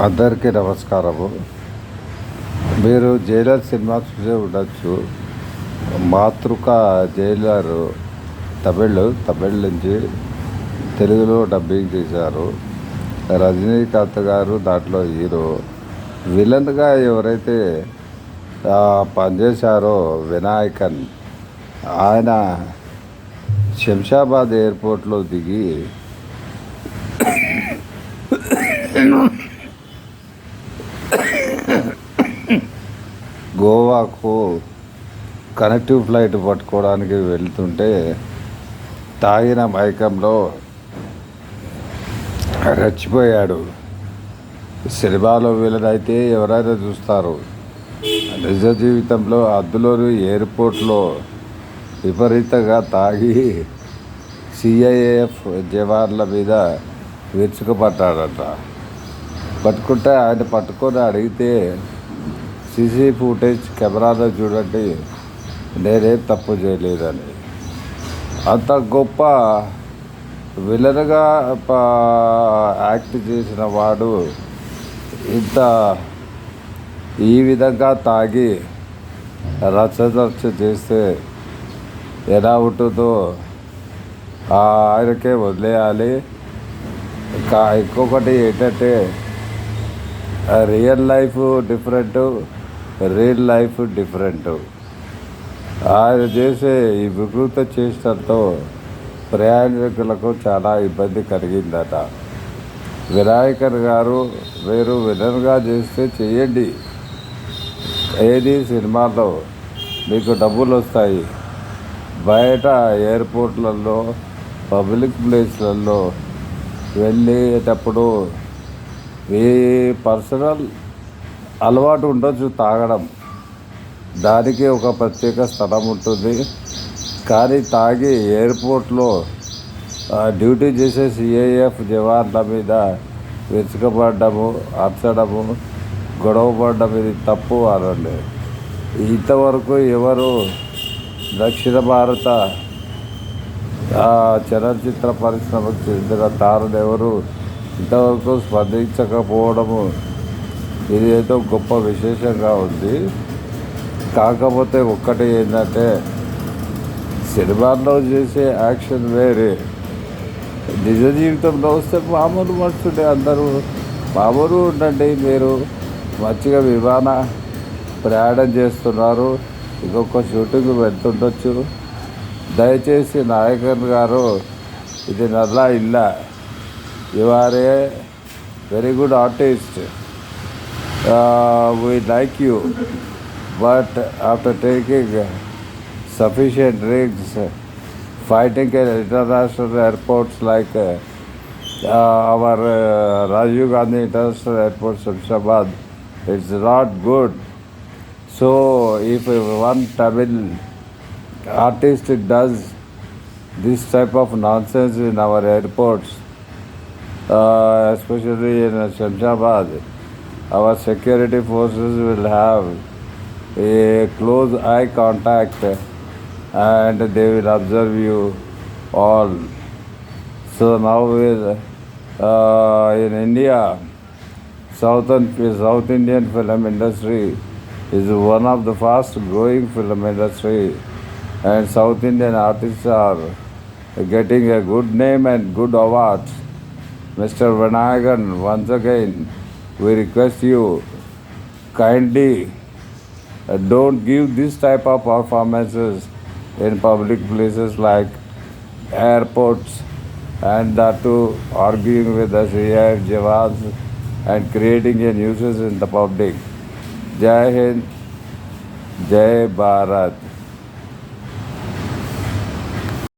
అందరికీ నమస్కారము. మీరు జైలర్ సినిమా చూసే ఉండొచ్చు. మాతృక జైలర్ తమిళ్ తమిళ్ నుంచి తెలుగులో డబ్బింగ్ చేశారు. రజనీకాంత్ గారు దాంట్లో హీరో. విలన్గా ఎవరైతే పనిచేశారో వినాయకన్ ఆయన శంషాబాద్ ఎయిర్పోర్ట్లో దిగి గోవాకు కనెక్టివ్ ఫ్లైట్ పట్టుకోవడానికి వెళ్తుంటే తాగిన మైకంలో రెచ్చిపోయాడు. సినిమాలో వీళ్ళనైతే ఎవరైనా చూస్తారు నిజ జీవితంలో అద్దులోని ఎయిర్పోర్ట్లో విపరీతంగా తాగి సిఐఏఎఫ్ జవాన్ల మీద విరుచుకుపడ్డాడట. పట్టుకుంటే ఆయన పట్టుకొని అడిగితే సీసీ ఫుటేజ్ కెమెరాలో చూడండి నేనేం తప్పు చేయలేదని. అంత గొప్ప విలన్గా యాక్ట్ చేసిన వాడు ఇంత ఈ విధంగా తాగి రచ్చరచ్చ చేస్తే ఎలా ఉంటుందో ఆ ఆయనకే వదిలేయాలి. ఇంకా ఇంకొకటి ఏంటంటే real life different. Real life different. ఆయన చేసే ఈ వికృత చేష్టంతో ప్రయాణికులకు చాలా ఇబ్బంది కలిగిందట. వినాయకర్ గారు మీరు విలన్గా చేస్తే చేయండి. ఏది సినిమాలో మీకు డబ్బులు వస్తాయి. బయట ఎయిర్పోర్ట్లలో పబ్లిక్ ప్లేస్లలో వెళ్ళేటప్పుడు ఈ పర్సనల్ అలవాటు ఉండొచ్చు తాగడం. దానికి ఒక ప్రత్యేక స్థలం ఉంటుంది. కానీ తాగి ఎయిర్పోర్ట్లో డ్యూటీ చేసే సిఐఎఫ్ జవాన్ల మీద వెతుకబడ్డము అర్చడము గొడవ పడ్డం ఇది తప్పు అనండి. ఇంతవరకు ఎవరు దక్షిణ భారత చలనచిత్ర పరిశ్రమకు చెందిన దారులు ఎవరు ఇంతవరకు స్పందించకపోవడము ఇది ఏదో గొప్ప విశేషంగా ఉంది. కాకపోతే ఒక్కటి ఏంటంటే సినిమాల్లో చేసే యాక్షన్ వేరే. నిజ జీవితంలో వస్తే మామూలు మనుషులే అందరూ. మామూలు ఉండండి మీరు. మంచిగా విమాన ప్రయాణం చేస్తున్నారు. ఇంకొక షూటింగ్ వెళ్తుండొచ్చు. దయచేసి నాయకన్ గారు ఇది నల్లా ఇల్లా. You are a very good artist. uh, we like you, but after taking sufficient drinks, fighting at international airports like uh, our uh, Rajiv Gandhi International Airport, Shamshabad, it's not good. So, if one Tamil artist does this type of nonsense in our airports, uh, especially in Shamshabad, our security forces will have a close eye contact and they will observe you all. So now with, uh, in India, Southern South Indian film industry is one of the fast growing film industry and South Indian artists are getting a good name and good awards. Mr. Vanagan, once again, we request you kindly uh, don't give this type of performances in public places like airports and that too arguing with the CIF Jawans and creating a nuisance in the public. Jai Hind, Jai Bharat.